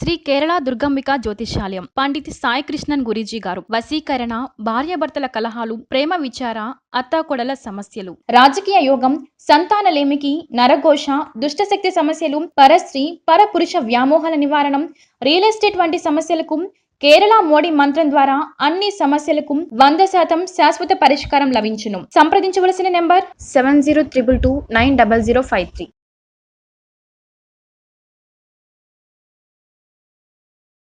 శ్రీ కేరళ దుర్గంబిక జ్యోతిషాలయం పండిత్ సాయి కృష్ణన్ గురీజీ గారు. వశీకరణ భార్యాభర్తల కలహాలు ప్రేమ విచార అత్తాకొడల సమస్యలు. రాజకీయ యోగం సంతానలేమికి నరఘోష దుష్టశక్తి సమస్యలు పరస్త్రీ పరపురుష వ్యామోహాల నివారణం రియల్ ఎస్టేట్ వంటి సమస్యలకు కేరళ మోడీ మంత్రం ద్వారా అన్ని సమస్యలకు వంద శాతం శాశ్వత పరిష్కారం లభించును. సంప్రదించవలసిన number? Seven zero triple two nine double zero five three.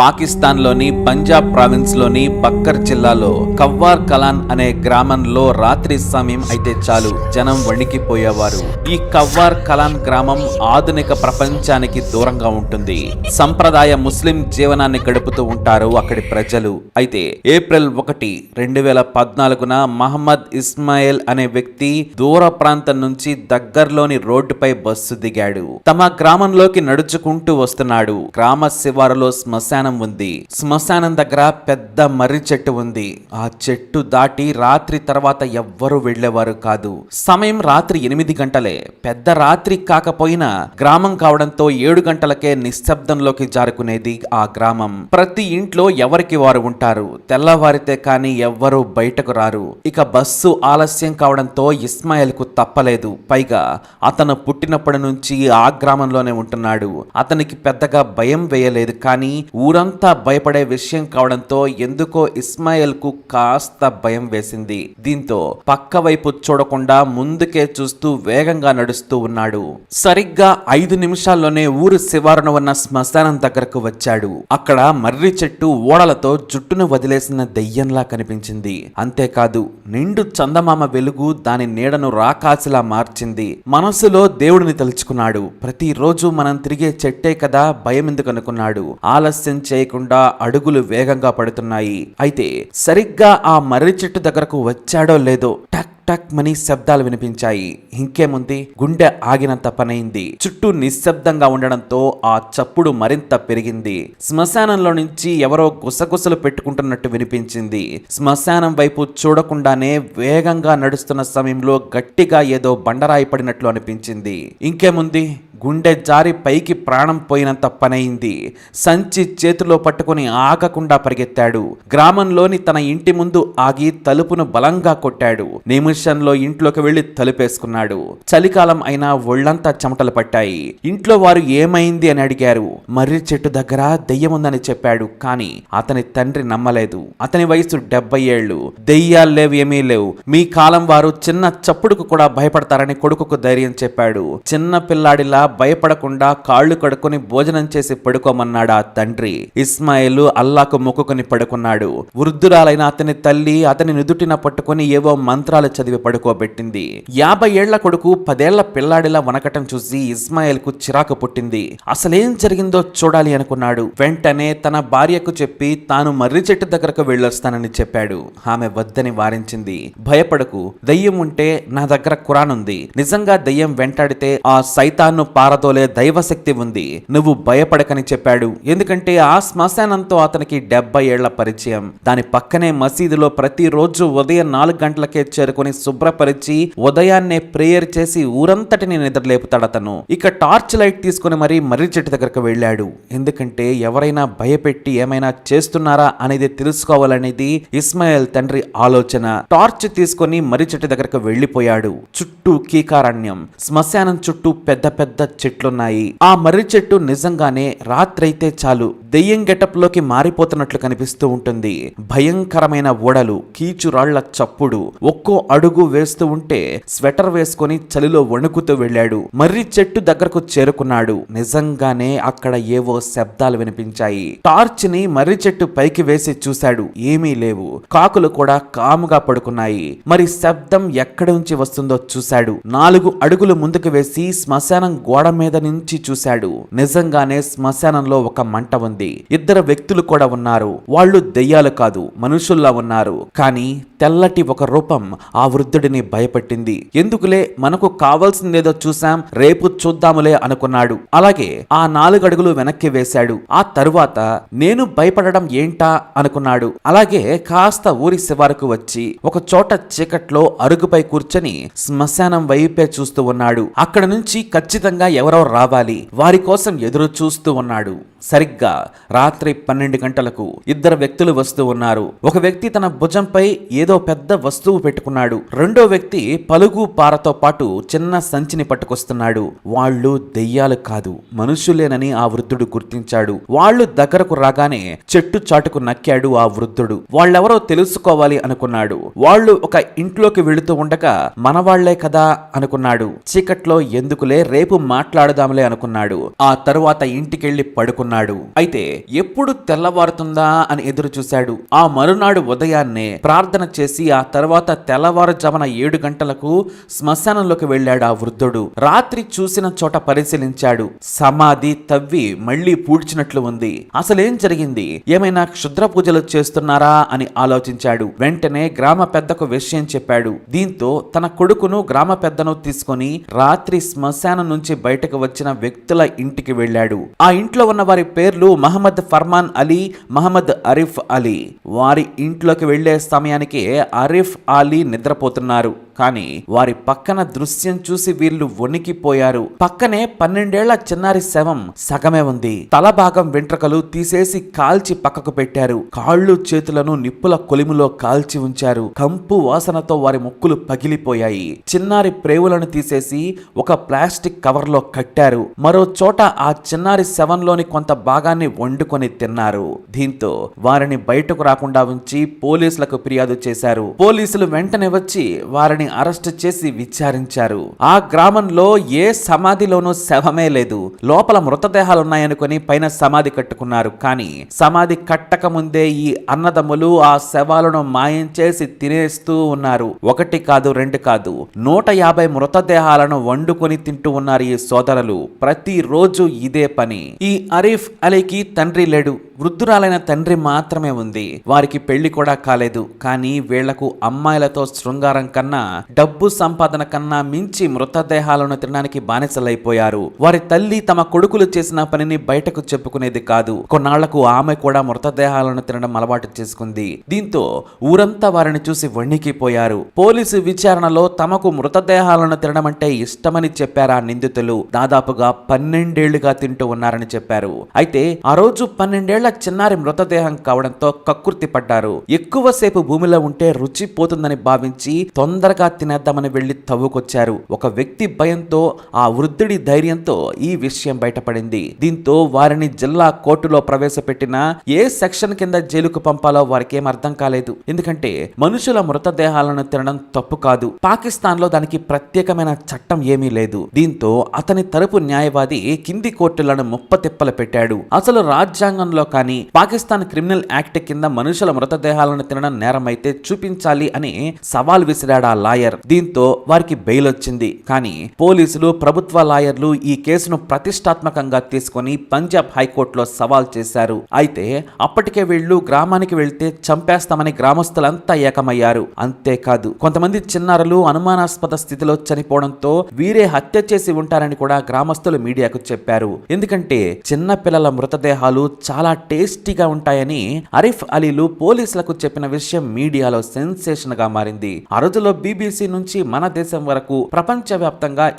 పాకిస్తాన్లోని పంజాబ్ ప్రావిన్స్లోని బక్కర్ జిల్లాలో కవ్వార్ కలాన్ అనే గ్రామంలో రాత్రి సమయం అయితే చాలు జనం వణికిపోయేవారు. ఈ కవ్వార్ కలాన్ గ్రామం ఆధునిక ప్రపంచానికి దూరంగా ఉంటుంది. సంప్రదాయ ముస్లిం జీవనాన్ని గడుపుతూ ఉంటారు అక్కడి ప్రజలు. అయితే ఏప్రిల్ ఒకటి రెండు వేల పద్నాలుగున మహమ్మద్ ఇస్మాయిల్ అనే వ్యక్తి దూర ప్రాంతం నుంచి దగ్గరలోని రోడ్డుపై బస్సు దిగాడు. తమ గ్రామంలోకి నడుచుకుంటూ వస్తున్నాడు. గ్రామ శివారులో శ్మశాన శ్మశానం ఉంది. శ్మశానం దగ్గర పెద్ద మర్రి చెట్టు ఉంది. ఆ చెట్టు దాటి రాత్రి తర్వాత ఎవ్వరూ వెళ్ళేవారు కాదు. సమయం రాత్రి ఎనిమిది గంటలే. పెద్ద రాత్రి కాకపోయినా గ్రామం కావడంతో ఏడు గంటలకే నిశ్శబ్దంలోకి జారుకునేది ఆ గ్రామం. ప్రతి ఇంట్లో ఎవరికి వారు ఉంటారు? తెల్లవారితే కానీ ఎవ్వరూ బయటకు రారు. ఇక బస్సు ఆలస్యం కావడంతో ఇస్మాయిల్కు తప్పలేదు. పైగా అతను పుట్టినప్పటి నుంచి ఆ గ్రామంలోనే ఉంటున్నాడు. అతనికి పెద్దగా భయం వేయలేదు కానీ ఊర ఊరంతా భయపడే విషయం కావడంతో ఎందుకో ఇస్మాయిల్కు కాస్త భయం వేసింది. దీంతో పక్క వైపు చూడకుండా ముందుకే చూస్తూ వేగంగా నడుస్తూ ఉన్నాడు. సరిగ్గా ఐదు నిమిషాల్లోనే ఊరు శివారున ఉన్న శ్మశానం దగ్గరకు వచ్చాడు. అక్కడ మర్రి చెట్టు ఓడలతో జుట్టును వదిలేసిన దెయ్యంలా కనిపించింది. అంతేకాదు నిండు చందమామ వెలుగు దాని నీడను రాకాసిలా మార్చింది. మనసులో దేవుడిని తలుచుకున్నాడు. ప్రతిరోజు మనం తిరిగే చెట్టే కదా భయం ఎందుకు అనుకున్నాడు. ఆలస్యం చేయకుండా అడుగులు వేగంగా పడుతున్నాయి. అయితే సరిగ్గా ఆ మర్రి చెట్టు దగ్గరకు వచ్చాడో లేదో టక్ టక్ మని శబ్దాలు వినిపించాయి. ఇంకేముంది? గుండె ఆగినంత పనైంది. చుట్టూ నిశ్శబ్దంగా ఉండడంతో ఆ చప్పుడు మరింత పెరిగింది. శ్మశానంలో నుంచి ఎవరో గుసగుసలు పెట్టుకుంటున్నట్టు వినిపించింది. శ్మశానం వైపు చూడకుండానే వేగంగా నడుస్తున్న సమయంలో గట్టిగా ఏదో బండరాయి పడినట్లు అనిపించింది. ఇంకేముంది? గుండె జారి పైకి ప్రాణం పోయినంత పనైంది. సంచి చేతిలో పట్టుకుని ఆగకుండా పరిగెత్తాడు. గ్రామంలోని తన ఇంటి ముందు ఆగి తలుపును బలంగా కొట్టాడు. నిమిషంలో ఇంట్లోకి వెళ్ళి తలుపేసుకున్నాడు. చలికాలం అయినా ఒళ్ళంతా చెమటలు పట్టాయి. ఇంట్లో వారు ఏమైంది అని అడిగారు. మర్రి చెట్టు దగ్గర దెయ్యముందని చెప్పాడు కానీ అతని తండ్రి నమ్మలేదు. అతని వయసు డెబ్బై ఏళ్ళు. దెయ్యాలు లేవు ఏమీ లేవు. మీ కాలం వారు చిన్న చప్పుడుకు కూడా భయపడతారని కొడుకుకు ధైర్యం చెప్పాడు. చిన్న పిల్లాడిలా భయపడకుండా కాళ్ళు కడుక్కొని భోజనం చేసి పడుకోమన్నాడు ఆ తండ్రి. ఇస్మాయిల్ అల్లాకు మొక్కుకొని పడుకున్నాడు. వృద్ధురాలైన అతని తల్లి అతని నుదుటిన పట్టుకొని ఏవో మంత్రాలు చదివి పడుకోబెట్టింది. యాభై ఏళ్ళ కొడుకు పదేళ్ళ పిల్లాడిలా వనకటం చూసి ఇస్మాయిల్కు చిరాకు పుట్టింది. అసలేం జరిగిందో చూడాలి అనుకున్నాడు. వెంటనే తన భార్యకు చెప్పి తాను మర్రి చెట్టు దగ్గరకు వెళ్ళొస్తానని చెప్పాడు. ఆమె వద్దని వారించింది. భయపడకు దయ్యం ఉంటే నా దగ్గర ఖురాన్ ఉంది. నిజంగా దయ్యం వెంటాడితే ఆ సైతాన్ను పారదోలే దైవశక్తి ఉంది నువ్వు భయపడకని చెప్పాడు. ఎందుకంటే ఆ శ్మశానంతో అతనికి డెబ్బై ఏళ్ళ పరిచయం. దాని పక్కనే మసీదులో ప్రతిరోజు ఉదయం నాలుగు గంటలకే చేరుకొని శుభ్రపరిచి ఉదయాన్నే ప్రేయర్ చేసి ఊరంతటిని నిద్రలేపుతాడు అతను. ఇక టార్చ్ లైట్ తీసుకుని మరీ మర్రి చెట్టు దగ్గరకు వెళ్ళాడు. ఎందుకంటే ఎవరైనా భయపెట్టి ఏమైనా చేస్తున్నారా అనేది తెలుసుకోవాలనేది ఇస్మాయిల్ తండ్రి ఆలోచన. టార్చ్ తీసుకొని మర్రి చెట్టు దగ్గరకు వెళ్ళిపోయాడు. చుట్టూ కీకారణ్యం. శ్మశానం చుట్టూ పెద్ద పెద్ద చెట్లున్నాయి. ఆ మర్రి చెట్టు నిజంగానే రాత్రైతే చాలు. దెయ్యం గెటప్లోకి మారిపోతున్నట్లు కనిపిస్తూ ఉంటుంది. భయంకరమైన ఓడలు కీచురాళ్ళ చప్పుడు ఒక్కో అడుగు వేస్తూ ఉంటే స్వెటర్ వేసుకొని చలిలో వణుకుతూ వెళ్ళాడు. మర్రి చెట్టు దగ్గరకు చేరుకున్నాడు. నిజంగానే అక్కడ ఏవో శబ్దాలు వినిపించాయి. టార్చ్ని మర్రి చెట్టు పైకి వేసి చూశాడు. ఏమీ లేవు. కాకులు కూడా కాముగా పడుకున్నాయి. మరి శబ్దం ఎక్కడి నుంచి వస్తుందో చూశాడు. నాలుగు అడుగులు ముందుకు వేసి శ్మశానం గోడ మీద నుంచి చూశాడు. నిజంగానే శ్మశానంలో ఒక మంట ఉంది. ఇద్దరు వ్యక్తులు కూడా ఉన్నారు. వాళ్ళు దెయ్యాలు కాదు మనుషుల్లా ఉన్నారు. కానీ తెల్లటి ఒక రూపం ఆ వృద్ధుడిని భయపెట్టింది. ఎందుకులే? మనకు కావాల్సిందేదో చూశాం రేపు చూద్దాములే అనుకున్నాడు. అలాగే ఆ నాలుగు అడుగులు వెనక్కి వేశాడు. ఆ తరువాత నేను భయపడడం ఏంటా? అనుకున్నాడు. అలాగే కాస్త ఊరి శివారుకు వచ్చి ఒక చోట చీకట్లో అరుగుపై కూర్చొని శ్మశానం వైపే చూస్తూ ఉన్నాడు. అక్కడ నుంచి ఖచ్చితంగా ఎవరో రావాలి. వారి కోసం ఎదురు చూస్తూ ఉన్నాడు. సరిగ్గా రాత్రి పన్నెండు గంటలకు ఇద్దరు వ్యక్తులు వస్తూ ఉన్నారు. ఒక వ్యక్తి తన భుజంపై ఏదో పెద్ద వస్తువు పెట్టుకున్నాడు. రెండో వ్యక్తి పలుగు పారతో పాటు చిన్న సంచిని పట్టుకొస్తున్నాడు. వాళ్ళు దెయ్యాలు కాదు మనుషులేనని ఆ వృద్ధుడు గుర్తించాడు. వాళ్ళు దగ్గరకు రాగానే చెట్టు చాటుకు నక్కాడు ఆ వృద్ధుడు. వాళ్ళెవరో తెలుసుకోవాలి అనుకున్నాడు. వాళ్ళు ఒక ఇంట్లోకి వెళుతూ ఉండగా మనవాళ్ళే కదా అనుకున్నాడు. చీకట్లో ఎందుకులే? రేపు మాట్లాడదాంలే అనుకున్నాడు. ఆ తరువాత ఇంటికెళ్ళి పడుకున్నాడు. అయితే ఎప్పుడు తెల్లవారుతుందా అని ఎదురు చూశాడు. ఆ మరునాడు ఉదయాన్నే ప్రార్థన చేసి ఆ తర్వాత తెల్లవారుజామున ఏడు గంటలకు శ్మశానంలోకి వెళ్ళాడు ఆ వృద్ధుడు. రాత్రి చూసిన చోట పరిశీలించాడు. సమాధి తవ్వి మళ్ళీ పూడ్చినట్లు ఉంది. అసలేం జరిగింది? ఏమైనా క్షుద్ర పూజలు చేస్తున్నారా అని ఆలోచించాడు. వెంటనే గ్రామ పెద్దకు విషయం చెప్పాడు. దీంతో తన కొడుకును గ్రామ పెద్దను తీసుకొని రాత్రి శ్మశానం నుంచి బయటకు వచ్చిన వ్యక్తుల ఇంటికి వెళ్ళాడు. ఆ ఇంట్లో ఉన్న వారి పేర్లు మహమ్మద్ ఫర్మాన్ అలీ మహమ్మద్ అరిఫ్ అలీ. వారి ఇంట్లోకి వెళ్ళే సమయానికి అరిఫ్ అలీ నిద్రపోతున్నారు. కానీ వారి పక్కన దృశ్యం చూసి వీళ్ళు వణికిపోయారు. పక్కనే పన్నెండేళ్ళ చిన్నారి శవం సగమే ఉంది. తల భాగం వెంట్రుకలు తీసేసి కాల్చి పక్కకు పెట్టారు. కాళ్ళు చేతులను నిప్పుల కొలిములో కాల్చి ఉంచారు. కంపు వాసనతో వారి ముక్కులు పగిలిపోయాయి. చిన్నారి ప్రేవులను తీసేసి ఒక ప్లాస్టిక్ కవర్లో కట్టారు. మరో చోట ఆ చిన్నారి శవంలోని కొంత భాగాన్ని వండుకొని తిన్నారు. దీంతో వారిని బయటకు రాకుండా ఉంచి పోలీసులకు ఫిర్యాదు చేశారు. పోలీసులు వెంటనే వచ్చి వారిని అరెస్ట్ చేసి విచారించారు. ఆ గ్రామంలో ఏ సమాధిలోనూ శవమే లేదు. లోపల మృతదేహాలున్నాయనుకొని పైన సమాధి కట్టుకున్నారు. కానీ సమాధి కట్టక ముందే ఈ అన్నదమ్ములు ఆ శవాలను మాయం చేసి తినేస్తూ ఉన్నారు. ఒకటి కాదు రెండు కాదు. నూట యాభై మృతదేహాలను వండుకొని తింటూ ఉన్నారు ఈ సోదరులు. ప్రతిరోజు ఇదే పని. ఈ అరీఫ్ అలీకి తండ్రి లేడు. వృద్ధురాలైన తండ్రి మాత్రమే ఉంది. వారికి పెళ్ళి కూడా కాలేదు. కానీ వీళ్ళకు అమ్మాయిలతో శృంగారం కన్నా డబ్బు సంపాదన కన్నా మించి మృతదేహాలను తినడానికి బానిసలైపోయారు. వారి తల్లి తమ కొడుకులు చేసిన పనిని బయటకు చెప్పుకునేది కాదు. కొన్నాళ్ళకు ఆమె కూడా మృతదేహాలను తినడం అలవాటు చేసుకుంది. దీంతో ఊరంతా వారిని చూసి వణికిపోయారు. పోలీసు విచారణలో తమకు మృతదేహాలను తినడం అంటే ఇష్టమని చెప్పారా నిందితులు. దాదాపుగా పన్నెండేళ్ళుగా తింటూ ఉన్నారని చెప్పారు. అయితే ఆ రోజు పన్నెండేళ్ళ చిన్నారి మృతదేహం కావడంతో కక్కుర్తి పడ్డారు. ఎక్కువసేపు భూమిలో ఉంటే రుచి పోతుందని భావించి తొందరగా తినేద్దామని వెళ్ళి తవ్వుకొచ్చారు. ఒక వ్యక్తి భయంతో ఆ వృద్ధుడి ధైర్యంతో ఈ విషయం బయటపడింది. దీంతో వారిని జిల్లా కోర్టులో ప్రవేశపెట్టిన ఏ సెక్షన్ కింద జైలుకు పంపాలో వారికేం అర్థం కాలేదు. ఎందుకంటే మనుషుల మృతదేహాలను తినడం తప్పు కాదు. పాకిస్తాన్లో దానికి ప్రత్యేకమైన చట్టం ఏమీ లేదు. దీంతో అతని తరపు న్యాయవాది కింది కోర్టులను ముప్పతిప్పలు పెట్టాడు. అసలు రాజ్యాంగంలో కానీ పాకిస్తాన్ క్రిమినల్ యాక్ట్ కింద మనుషుల మృతదేహాలను తినడం నేరమైతే చూపించాలి అని సవాల్ విసిరాడు ఆ లాయర్. దీంతో వారికి బెయిల్ వచ్చింది. కానీ పోలీసులు ప్రభుత్వ లాయర్లు ఈ కేసును ప్రతిష్టాత్మకంగా తీసుకొని పంజాబ్ హైకోర్టులో సవాల్ చేశారు. అయితే అప్పటికే వీళ్ళు గ్రామానికి వెళ్తే చంపేస్తామని గ్రామస్తులంతా ఏకమయ్యారు. అంతేకాదు కొంతమంది చిన్నారులు అనుమానాస్పద స్థితిలో చనిపోవడంతో వీరే హత్య చేసి ఉంటారని కూడా గ్రామస్తులు మీడియాకు చెప్పారు. ఎందుకంటే చిన్న పిల్లల మృతదేహాలు చాలా టేస్టీగా ఉంటాయని అరిఫ్ అలీలు పోలీసులకు చెప్పిన విషయం మీడియాలో సెన్సేషన్గా మారింది. ఆ రోజుల్లో బీబీసీ నుంచి మన దేశం వరకు ప్రపంచ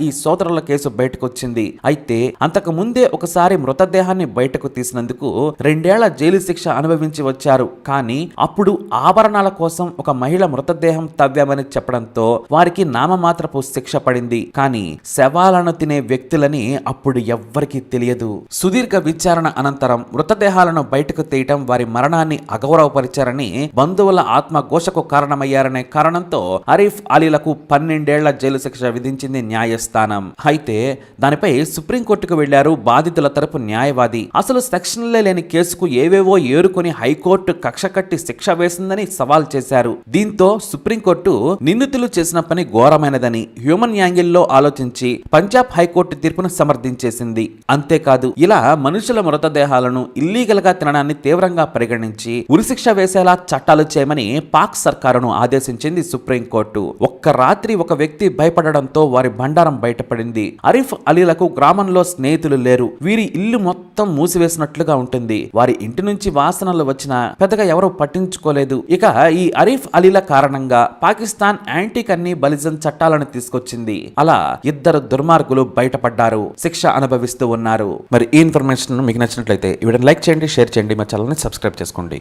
ఈ సోదరుల కేసు బయటకొచ్చింది. అయితే అంతకు ముందే ఒకసారి మృతదేహాన్ని బయటకు తీసినందుకు రెండేళ్ళ జైలు శిక్ష అనుభవించి వచ్చారు. కానీ అప్పుడు ఆభరణాల కోసం ఒక మహిళ మృతదేహం తవ్వామని చెప్పడంతో వారికి నామమాత్రపు శిక్ష పడింది. కానీ శవాలను తినే వ్యక్తులని అప్పుడు ఎవ్వరికీ తెలియదు. సుదీర్ఘ విచారణ అనంతరం మృతదేహాలను బయటకు తీయటం వారి మరణాన్ని అగౌరవపరిచారని బంధువుల ఆత్మఘోషకు కారణమయ్యారనే కారణంతో అరీఫ్ అలీలకు పన్నెండేళ్ళ జైలు శిక్ష విధించింది న్యాయస్థానం. అయితే దానిపై సుప్రీంకోర్టుకు వెళ్ళారు బాధితుల తరపు న్యాయవాది. అసలు సెక్షన్లే లేని కేసుకు ఏవేవో ఏరుకొని హైకోర్టు కక్ష కట్టి శిక్ష వేసిందని సవాల్ చేశారు. దీంతో సుప్రీంకోర్టు నిందితులు చేసిన పని ఘోరమైనదని హ్యూమన్ యాంగిల్లో ఆలోచించి పంజాబ్ హైకోర్టు తీర్పును సమర్థించేసింది. అంతేకాదు ఇలా మనుషుల మృతదేహాలను ఇల్లీగల్గా తినడాన్ని తీవ్రంగా పరిగణించి ఉరిశిక్ష వేసేలా చట్టాలు చేయమని పాక్ సర్కారును ఆదేశించింది సుప్రీంకోర్టు. ఒక్క రాత్రి ఒక వ్యక్తి భయపడడంతో వారి బండారం బయటపడింది. అరిఫ్ అలీలకు గ్రామంలో స్నేహితులు లేరు. వీరి ఇల్లు మొత్తం మూసివేసినట్లుగా ఉంటుంది. వారి ఇంటి నుంచి వాసనలు వచ్చినా పెద్దగా ఎవరూ పట్టించుకోలేదు. ఇక ఈ అరీఫ్ అలీల కారణంగా పాకిస్తాన్ యాంటీ కన్నీ బలిజం చట్టాలను తీసుకొచ్చింది. అలా ఇద్దరు దుర్మార్గులు బయటపడ్డారు. శిక్ష అనుభవిస్తూ ఉన్నారు. మరి ఈ ఇన్ఫర్మేషన్ మీకు నచ్చినట్లయితే ఈ వీడియోని లైక్ చేయండి షేర్ చేయండి. మా ఛానల్ని సబ్స్క్రైబ్ చేసుకోండి.